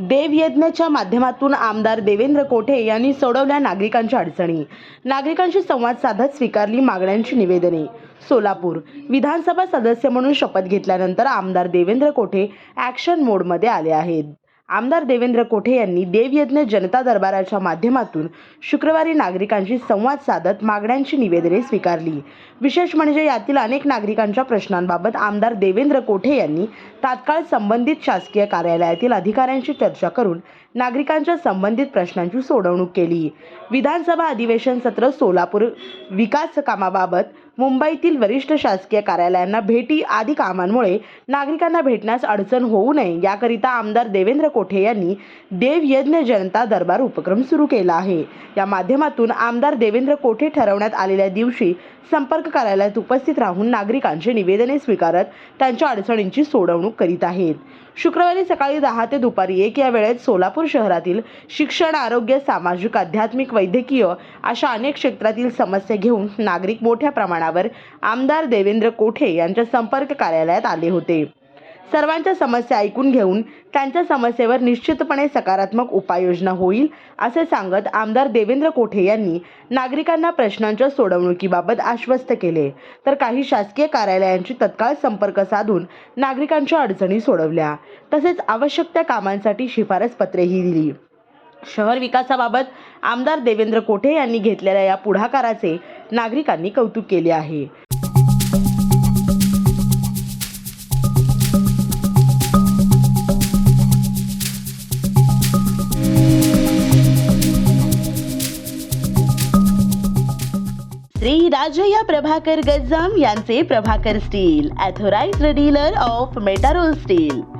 देवयज्ञाच्या माध्यमातून आमदार देवेंद्र कोठे यांनी सोडवल्या नागरिकांच्या अडचणी. नागरिकांशी संवाद साधत स्वीकारली मागण्यांची निवेदने. सोलापूर विधानसभा सदस्य म्हणून शपथ घेतल्यानंतर आमदार देवेंद्र कोठे ॲक्शन मोडमध्ये आले आहेत. आमदार देवेंद्र कोठे यांनी देवयज्ञ जनता दरबाराच्या माध्यमातून शुक्रवारी नागरिकांशी संवाद साधत मागण्यांची निवेदने स्वीकारली. विशेष म्हणजे यातील अनेक नागरिकांच्या प्रश्नांबाबत आमदार देवेंद्र कोठे यांनी तात्काळ संबंधित शासकीय कार्यालयातील अधिकाऱ्यांशी चर्चा करून नागरिकांच्या संबंधित प्रश्नांची सोडवणूक केली. विधानसभा अधिवेशन सत्र सोलापूर विकास कामाबाबत मुंबईतील वरिष्ठ शासकीय कार्यालयांना भेटी आदी कामांमुळे नागरिकांना भेटण्यास अडचण होऊ नये. याकरिता आमदार देवेंद्र कोठे यांनी देवयज्ञ जनता दरबार उपक्रम सुरू केला आहे. या माध्यमातून आमदार देवेंद्र कोठे ठरवण्यात आलेल्या दिवशी संपर्क कार्यालयात उपस्थित राहून नागरिकांची निवेदने स्वीकारत त्यांच्या अडचणींची सोडवणूक करीत आहेत. शुक्रवारी सकाळी दहा ते दुपारी एक या वेळेत सोलापूर शहरातील शिक्षण आरोग्य सामाजिक आध्यात्मिक वैद्यकीय अशा अनेक क्षेत्रातील समस्या घेऊन नागरिक मोठ्या प्रमाणावर आमदार देवेंद्र कोठे यांच्या संपर्क कार्यालयात आले होते. सर्वांच्या समस्या ऐकून घेऊन त्यांच्या समस्येवर निश्चितपणे सकारात्मक उपाययोजना होईल असे सांगत आमदार देवेंद्र कोठे यांनी नागरिकांना प्रश्नांच्या सोडवणुकीबाबत आश्वस्त केले. तर काही शासकीय कार्यालयांची तत्काळ संपर्क साधून नागरिकांच्या अडचणी सोडवल्या. तसेच आवश्यक त्या कामांसाठी शिफारस पत्रेही दिली. शहर विकासाबाबत आमदार देवेंद्र कोठे यांनी घेतलेल्या या पुढाकाराचे नागरिकांनी कौतुक केले आहे. श्री राजया प्रभाकर गज्जाम यांचे Prabhakar steel authorized dealer of Metarol steel.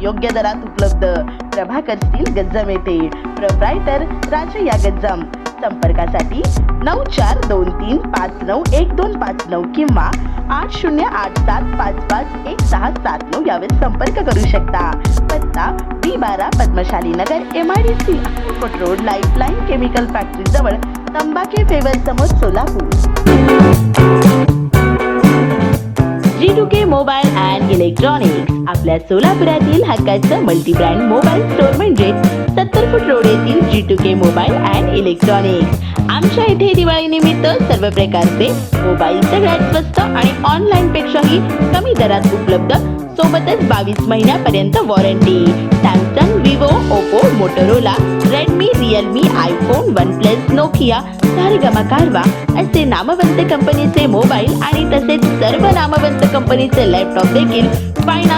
योग्य दरात उपलब्ध. प्रभाकर स्टील गज्जम येथे. प्रोप्रायटर या गज्जम. संपर्कासाठी नऊ चार दोन तीन पाच नऊ एक दोन पाच नऊ किंवा आठ शून्य आठ सात पाच पाच एक सहा सात नऊ यावर संपर्क करू शकता. पत्ता बी बारा Padmashali Nagar M I D C Akkalkot road Lifeline chemical factory जवळ तंबाखे फेवर समोर Solapur. G two K mobile and electronics आपल्या सोलापुरातील हक्काचं मल्टी ब्रँड मोबाईल स्टोअर म्हणजे सत्तर फूट रोड येथील G two K mobile and electronics आमच्या इथे दिवाळी निमित्त सर्व प्रकारचे मोबाईल सगळ्यात स्वस्त आणि ऑनलाईन पेक्षाही कमी दरात उपलब्ध सोबतच बावीस महिन्यापर्यंत warranty Samsung Vivo Oppo Motorola Redmi Realme iPhone one plus Nokia Saregama Carvaan असे नामवंत कंपनीचे मोबाईल आणि तसेच सर्व नामवंत कंपनीचे लॅपटॉप देखील फायनान्स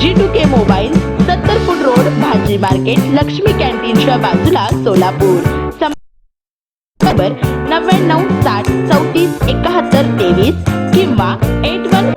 जी टू के मोबाईल सत्तर फूट रोड भाजी मार्केट लक्ष्मी कॅन्टीनच्या बाजूला सोलापूर. नव्याण्णव साठ चौतीस एकाहत्तर तेवीस किंवा एट वन